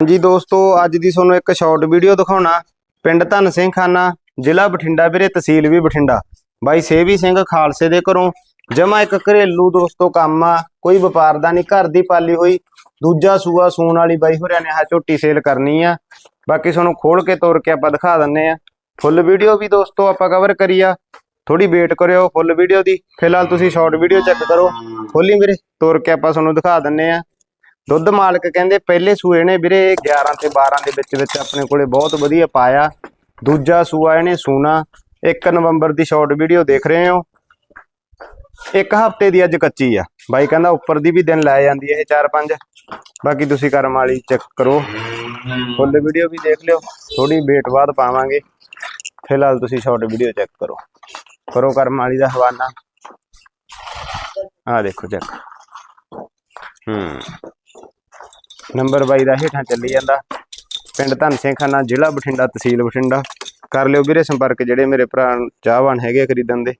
ਜੀ ਦੋਸਤੋ, ਅੱਜ ਦੀ ਤੁਹਾਨੂੰ ਇੱਕ ਸ਼ਾਰਟ ਵੀਡੀਓ ਦਿਖਾਉਣਾ। ਪਿੰਡ ਧੰਨ ਸਿੰਘ ਖਾਨਾ, ਜ਼ਿਲ੍ਹਾ ਬਠਿੰਡਾ ਵੀਰੇ, ਤਹਿਸੀਲ ਵੀ ਬਠਿੰਡਾ। ਬਾਈ ਸੇਵੀ ਸਿੰਘ ਖਾਲਸੇ ਦੇ ਘਰੋਂ। ਜਮਾ ਇੱਕ ਘਰੇਲੂ ਦੋਸਤੋ ਕੰਮ ਆ, ਕੋਈ ਵਪਾਰ ਦਾ ਨਹੀਂ, ਘਰ ਦੀ ਪਾਲੀ ਹੋਈ। ਦੂਜਾ ਸੂਆ ਸੂਣ ਵਾਲੀ ਬਾਈ ਹੋਰਿਆਂ ਨੇ ਆਹ ਝੋਟੀ ਸੇਲ ਕਰਨੀ ਆ। ਬਾਕੀ ਤੁਹਾਨੂੰ ਖੋਲ ਕੇ ਤੋੜ ਕੇ ਆਪਾਂ ਦਿਖਾ ਦਿੰਨੇ ਆ। ਫੁੱਲ ਵੀਡੀਓ ਵੀ ਦੋਸਤੋ ਆਪਾਂ ਕਵਰ ਕਰੀ ਆ। ਥੋੜੀ ਵੇਟ ਕਰਿਓ ਫੁੱਲ ਵੀਡੀਓ ਦੀ। ਫਿਲਹਾਲ ਤੁਸੀਂ ਸ਼ਾਰਟ ਵੀਡੀਓ ਚੈੱਕ ਕਰੋ। ਖੋਲੀ ਵੀਰੇ ਤੋੜ ਕੇ ਆਪਾਂ ਤੁਹਾਨੂੰ ਦਿਖਾ ਦਿੰਨੇ ਆ। ਦੁੱਧ ਮਾਲਕ ਕਹਿੰਦੇ ਪਹਿਲੇ ਸੂਏ ਨੇ ਵੀਰੇ 11 ਤੇ 12 ਦੇ ਵਿੱਚ ਵਿੱਚ ਆਪਣੇ ਕੋਲੇ ਬਹੁਤ ਵਧੀਆ ਪਾਇਆ। ਦੂਜਾ ਸੂਆ ਇਹਨੇ ਸੂਣਾ। 1 ਨਵੰਬਰ ਦੀ ਸ਼ਾਰਟ ਵੀਡੀਓ ਦੇਖ ਰਹੇ ਹੋ। ਇੱਕ ਹਫ਼ਤੇ ਦੀ ਅੱਜ ਕੱਚੀ ਆ। ਬਾਈ ਕਹਿੰਦਾ ਉੱਪਰ ਦੀ ਵੀ ਦਿਨ ਲੈ ਜਾਂਦੀ ਹੈ ਇਹ 4-5 ਬਾਕੀ ਤੁਸੀਂ ਕਰਮ ਵਾਲੀ ਚੈੱਕ ਕਰੋ। ਫੁੱਲ ਵੀਡੀਓ ਵੀ ਦੇਖ ਲਿਓ। ਥੋੜੀ ਵੇਟ ਬਾਅਦ ਪਾਵਾਂਗੇ। ਫਿਲਹਾਲ ਤੁਸੀਂ ਸ਼ਾਰਟ ਵੀਡੀਓ ਚੈੱਕ ਕਰੋ। ਕਰੋ ਕਰਮ ਵਾਲੀ ਦਾ ਹਵਾਨਾ। ਆ ਦੇਖੋ ਚੈੱਕ ਹੂੰ। ਨੰਬਰ 22 ਦਾ ਹੇਠਾਂ ਚੱਲੀ ਜਾਂਦਾ। ਪਿੰਡ ਧੰਨ ਸਿੰਘ ਖਾਨਾ, ਜ਼ਿਲ੍ਹਾ ਬਠਿੰਡਾ, ਤਹਿਸੀਲ ਬਠਿੰਡਾ। ਕਰ ਲਿਓ ਵੀਰੇ ਸੰਪਰਕ, ਜਿਹੜੇ ਮੇਰੇ ਭਰਾ ਚਾਹਵਾਨ ਹੈਗੇ ਆ ਖਰੀਦਣ ਦੇ।